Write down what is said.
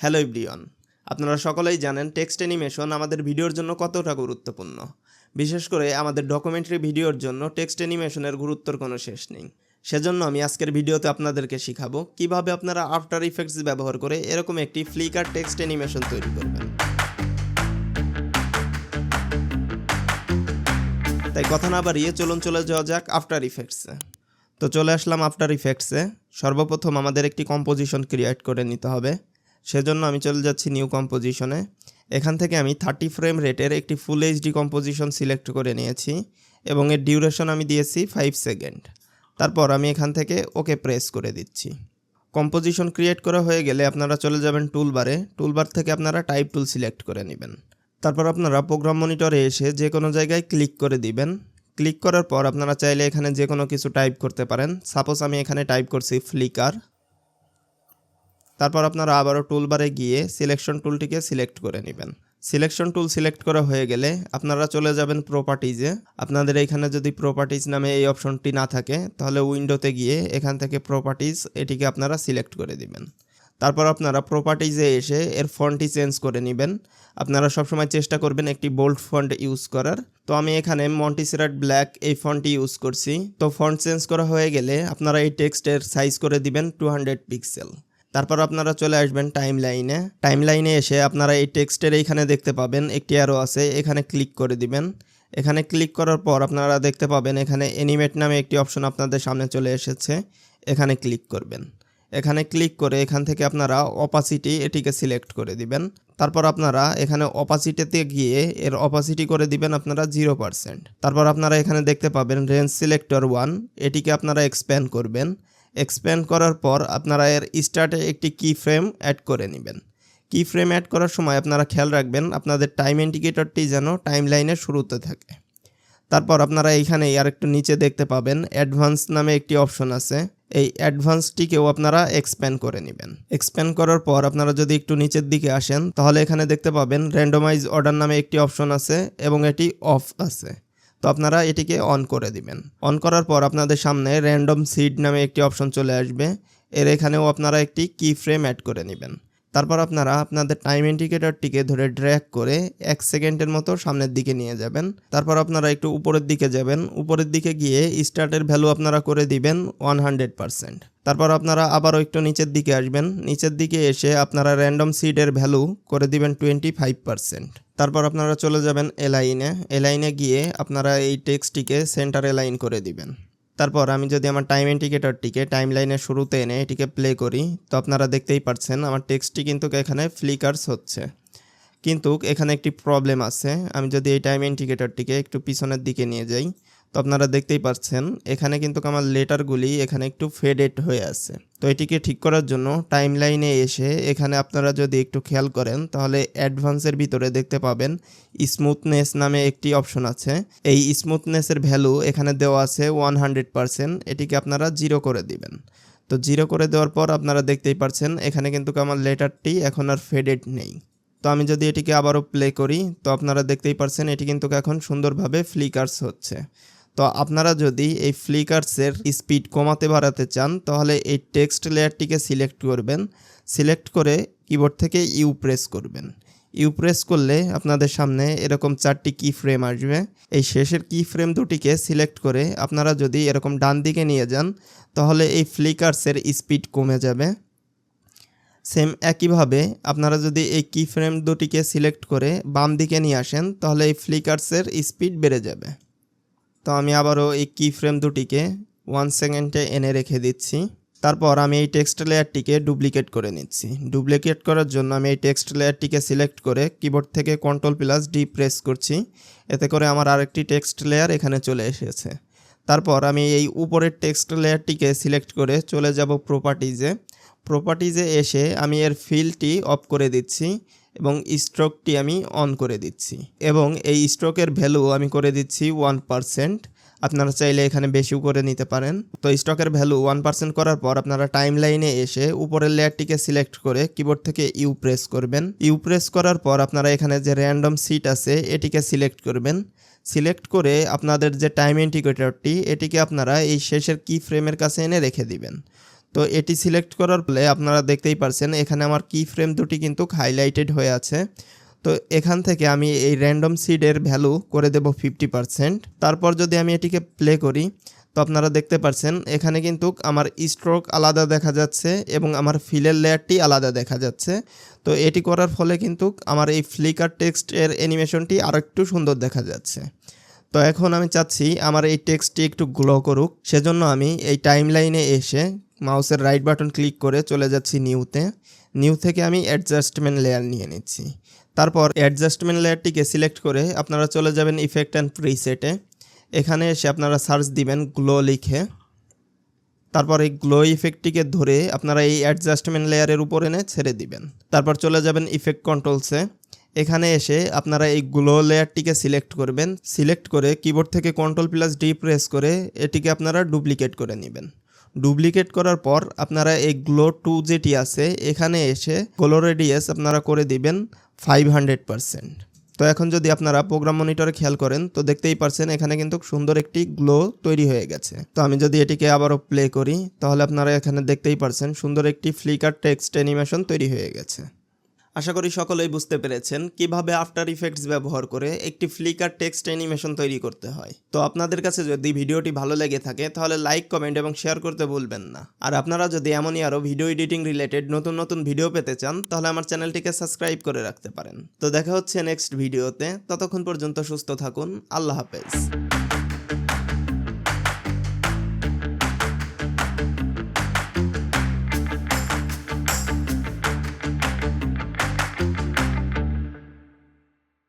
Hello ইব্রিয়ন আপনারা সকলেই জানেন টেক্সট অ্যানিমেশন আমাদের ভিডিওর জন্য কতটা গুরুত্বপূর্ণ। বিশেষ করে আমাদের ডকুমেন্টারি ভিডিওর জন্য টেক্সট অ্যানিমেশনের গুরুত্বর কোনো শেষ নেই। সেজন্য আমি আজকের ভিডিওতে আপনাদেরকে শিখাবো কীভাবে আপনারা আফটার ইফেক্টস ব্যবহার করে এরকম একটি ফ্লিকার টেক্সট অ্যানিমেশন তৈরি করবেন। তাই কথা না বাড়িয়ে চলুন চলে যাওয়া যাক আফটার ইফেক্টসে তো চলে আসলাম আফটার ইফেক্টসে সর্বপ্রথম আমাদের একটি কম্পোজিশন ক্রিয়েট করে নিতে হবে। সেজন্য আমি চলে যাচ্ছি নিউ কম্পোজিশনে এখান থেকে আমি থার্টি ফ্রেম রেটের একটি ফুল এইচডি কম্পোজিশন সিলেক্ট করে নিয়েছি এবং এর ডিউরেশন আমি দিয়েছি ফাইভ সেকেন্ড তারপর আমি এখান থেকে ওকে প্রেস করে দিচ্ছি। কম্পোজিশন ক্রিয়েট করা হয়ে গেলে আপনারা চলে যাবেন টুলবারে টুলবার থেকে আপনারা টাইপ টুল সিলেক্ট করে নেবেন। তারপর আপনারা প্রোগ্রাম মনিটরে এসে যে কোনো জায়গায় ক্লিক করে দিবেন। ক্লিক করার পর আপনারা চাইলে এখানে যে কোনো কিছু টাইপ করতে পারেন। সাপোজ আমি এখানে টাইপ করছি ফ্লিকার তারপর আপনারা আবারও টুলবারে গিয়ে সিলেকশন টুলটিকে সিলেক্ট করে নেবেন। সিলেকশন টুল সিলেক্ট করা হয়ে গেলে আপনারা চলে যাবেন প্রপার্টিজে আপনাদের এখানে যদি প্রপার্টিজ নামে এই অপশনটি না থাকে, তাহলে উইন্ডোতে গিয়ে এখান থেকে প্রপার্টিজ এটিকে আপনারা সিলেক্ট করে দিবেন। তারপর আপনারা প্রপার্টিজে এসে এর ফন্টটি চেঞ্জ করে নেবেন। আপনারা সবসময় চেষ্টা করবেন একটি বোল্ড ফন্ট ইউজ করার। তো আমি এখানে মন্টিসেরাট ব্ল্যাক এই ফন্টটি ইউজ করছি। তো ফন্ট চেঞ্জ করা হয়ে গেলে আপনারা এই টেক্সটের সাইজ করে দিবেন টু হান্ড্রেড পিক্সেল তারপর আপনারা চলে আসবেন টাইম লাইনে টাইম লাইনে এসে আপনারা এই টেক্সটের এইখানে দেখতে পাবেন একটি অ্যারো আছে, এখানে ক্লিক করে দিবেন। এখানে ক্লিক করার পর আপনারা দেখতে পাবেন এখানে অ্যানিমেট নামে একটি অপশন আপনাদের সামনে চলে এসেছে, এখানে ক্লিক করবেন। এখানে ক্লিক করে এখান থেকে আপনারা অপাসিটি এটিকে সিলেক্ট করে দিবেন। তারপর আপনারা এখানে অপাসিটিতে গিয়ে এর অপাসিটি করে দিবেন আপনারা জিরো তারপর আপনারা এখানে দেখতে পাবেন রেঞ্জ সিলেক্টর ওয়ান এটিকে আপনারা এক্সপ্যান্ড করবেন। এক্সপ্যান্ড করার পর আপনারা এর স্টার্টে একটি কি ফ্রেম অ্যাড করে নেবেন। কি ফ্রেম অ্যাড করার সময় আপনারা খেয়াল রাখবেন, আপনাদের টাইম ইন্ডিকেটরটি যেন টাইম লাইনের শুরুতে থাকে। তারপর আপনারা এইখানে আর একটু নিচে দেখতে পাবেন অ্যাডভান্স নামে একটি অপশন আছে। এই অ্যাডভান্সটিকেও আপনারা এক্সপ্যান্ড করে নেবেন। এক্সপ্যান্ড করার পর আপনারা যদি একটু নিচের দিকে আসেন, তাহলে এখানে দেখতে পাবেন র্যান্ডমাইজ অর্ডার নামে একটি অপশন আছে এবং এটি অফ আছে। তো আপনারা এটিকে অন করে দিবেন। অন করার পর আপনাদের সামনে র্যান্ডম সিড নামে একটি অপশন চলে আসবে। এর এখানেও আপনারা একটি কি ফ্রেম অ্যাড করে নেবেন। তারপর আপনারা আপনাদের টাইম ইন্ডিকেটরটিকে ধরে ড্র্যাগ করে এক সেকেন্ডের মতো সামনের দিকে নিয়ে যাবেন। তারপর আপনারা একটু উপরের দিকে যাবেন। উপরের দিকে গিয়ে স্টার্টের ভ্যালু আপনারা করে দিবেন ওয়ান হান্ড্রেড তারপর আপনারা আবারও একটু নিচের দিকে আসবেন। নিচের দিকে এসে আপনারা র্যান্ডম সিডের ভ্যালু করে দিবেন টোয়েন্টি ফাইভ তারপর আপনারা চলে যাবেন এলাইনে এলাইনে গিয়ে আপনারা এই টেক্সটটিকে সেন্টার এলাইন করে দিবেন। তারপর আমি যদি আমার টাইম ইন্ডিকেটরটিকে টাইম লাইনের শুরুতে এনে এটিকে প্লে করি, তো আপনারা দেখতেই পাচ্ছেন আমার টেক্সটটি কিন্তু এখানে ফ্লিকার্স হচ্ছে। কিন্তু এখানে একটি প্রবলেম আছে। আমি যদি এই টাইম ইন্ডিকেটরটিকে একটু পিছনের দিকে নিয়ে যাই, তো আপনারা দেখতেই পাচ্ছেন এখানে কিন্তু আমার লেটারগুলি এখানে একটু ফেডেড হয়ে আছে। তো এটিকে ঠিক করার জন্য টাইম লাইনে এসে এখানে আপনারা যদি একটু খেয়াল করেন, তাহলে অ্যাডভান্সের ভিতরে দেখতে পাবেন স্মুথনেস নামে একটি অপশন আছে। এই স্মুথনেসের ভ্যালু এখানে দেওয়া আছে ওয়ান হান্ড্রেড পারসেন্ট এটিকে আপনারা জিরো করে দিবেন। তো জিরো করে দেওয়ার পর আপনারা দেখতেই পাচ্ছেন এখানে কিন্তু আমার লেটারটি এখন আর ফেডেড নেই। তো আমি যদি এটিকে আবারও প্লে করি, তো আপনারা দেখতেই পাচ্ছেন এটি কিন্তু এখন সুন্দরভাবে ফ্লিকার্স হচ্ছে। তো আপনারা যদি এই ফ্লিকার্সের স্পিড কমাতে বাড়াতে চান, তাহলে এই টেক্সট লেয়ারটিকে সিলেক্ট করবেন। সিলেক্ট করে কিবোর্ড থেকে ইউ প্রেস করবেন। ইউ প্রেস করলে আপনাদের সামনে এরকম চারটি কি ফ্রেম আসবে। এই শেষের কি ফ্রেম দুটিকে সিলেক্ট করে আপনারা যদি এরকম ডান দিকে নিয়ে যান, তাহলে এই ফ্লিকার্সের স্পিড কমে যাবে। সেম একইভাবে আপনারা যদি এই কি ফ্রেম দুটিকে সিলেক্ট করে বাম দিকে নিয়ে আসেন, তাহলে এই ফ্লিকার্সের স্পিড বেড়ে যাবে। তো আমি আবারও এই কি ফ্রেম দুটিকে ওয়ান সেকেন্ডে এনে রেখে দিচ্ছি। তারপর আমি এই টেক্সট লেয়ারটিকে ডুপ্লিকেট করে নিচ্ছি। ডুপ্লিকেট করার জন্য আমি এই টেক্সট লেয়ারটিকে সিলেক্ট করে কিবোর্ড থেকে কন্ট্রোল প্লাস ডি প্রেস করছি। এতে করে আমার আরেকটি টেক্সট লেয়ার এখানে চলে এসেছে। তারপর আমি এই উপরের টেক্সট লেয়ারটিকে সিলেক্ট করে চলে যাব প্রপার্টিজে প্রপার্টিজে এসে আমি এর ফিলটি অফ করে দিচ্ছি। এবং স্ট্রোকটি আমি অন করে দিচ্ছি। এবং এই স্ট্রোকের ভ্যালু আমি করে দিচ্ছি ওয়ান পারসেন্ট আপনারা চাইলে এখানে বেশিও করে নিতে পারেন। তো স্টকের ভ্যালু ওয়ান পার্সেন্ট করার পর আপনারা টাইম লাইনে এসে উপরের লেয়ারটিকে সিলেক্ট করে কিবোর্ড থেকে ইউ প্রেস করবেন। ইউ প্রেস করার পর আপনারা এখানে যে র্যান্ডম সিট আছে, এটিকে সিলেক্ট করবেন। সিলেক্ট করে আপনাদের যে টাইম ইন্ডিকেটরটি এটিকে আপনারা এই শেষের কি ফ্রেমের কাছে এনে রেখে দিবেন। তো এটি সিলেক্ট করার ফলে আপনারা দেখতেই পারছেন, এখানে আমার কি ফ্রেম দুটি কিন্তু হাইলাইটেড হয়ে আছে। তো এখান থেকে আমি এই র্যান্ডম সিডের ভ্যালু করে দেব ফিফটি পারসেন্ট তারপর যদি আমি এটিকে প্লে করি, তো আপনারা দেখতে পাচ্ছেন এখানে কিন্তু আমার স্ট্রোক আলাদা দেখা যাচ্ছে এবং আমার ফিলের লেয়ারটি আলাদা দেখা যাচ্ছে। তো এটি করার ফলে কিন্তু আমার এই ফ্লিকার টেক্সটের অ্যানিমেশনটি আরও একটু সুন্দর দেখা যাচ্ছে। তো এখন আমি চাচ্ছি আমার এই টেক্সটটি একটু গ্লো করুক। সেজন্য আমি এই টাইম লাইনে এসে মাউসের রাইট বাটন ক্লিক করে চলে যাচ্ছি নিউতে। নিউ থেকে আমি অ্যাডজাস্টমেন্ট লেয়ার নিয়ে নিচ্ছি। তারপর অ্যাডজাস্টমেন্ট লেয়ারটিকে সিলেক্ট করে আপনারা চলে যাবেন ইফেক্ট অ্যান্ড প্রিসেটে এখানে এসে আপনারা সার্চ দিবেন গ্লো লিখে। তারপর এই গ্লো ইফেক্টটিকে ধরে আপনারা এই অ্যাডজাস্টমেন্ট লেয়ারের উপর এনে ছেড়ে দিবেন। তারপর চলে যাবেন ইফেক্ট কন্ট্রোলসে এখানে এসে আপনারা এই গ্লো লেয়ারটিকে সিলেক্ট করবেন। সিলেক্ট করে কিবোর্ড থেকে কন্ট্রোল প্লাস ডি প্রেস করে এটিকে আপনারা ডুপ্লিকেট করে নেবেন। ডুপ্লিকেট করার পর আপনারা এই গ্লো টু যেটি আছে, এখানে এসে গ্লো রেডিয়াস আপনারা করে দিবেন ফাইভ হান্ড্রেড তো এখন যদি আপনারা প্রোগ্রাম মনিটরে খেয়াল করেন, তো দেখতেই পারছেন এখানে কিন্তু সুন্দর একটি গ্লো তৈরি হয়ে গেছে। তো আমি যদি এটিকে আবারও প্লে করি, তাহলে আপনারা এখানে দেখতেই পারছেন সুন্দর একটি ফ্লিকার টেক্সট অ্যানিমেশন তৈরি হয়ে গেছে। আশা করি সকলেই বুঝতে পেরেছেন কীভাবে আফটার ইফেক্টস ব্যবহার করে একটি ফ্লিকার টেক্সট অ্যানিমেশন তৈরি করতে হয়। তো আপনাদের কাছে যদি ভিডিওটি ভালো লেগে থাকে, তাহলে লাইক কমেন্ট এবং শেয়ার করতে ভুলবেন না। আর আপনারা যদি এমনই আরও ভিডিও এডিটিং রিলেটেড নতুন নতুন ভিডিও পেতে চান, তাহলে আমার চ্যানেলটিকে সাবস্ক্রাইব করে রাখতে পারেন। তো দেখা হচ্ছে নেক্সট ভিডিওতে ততক্ষণ পর্যন্ত সুস্থ থাকুন। আল্লাহ হাফেজ।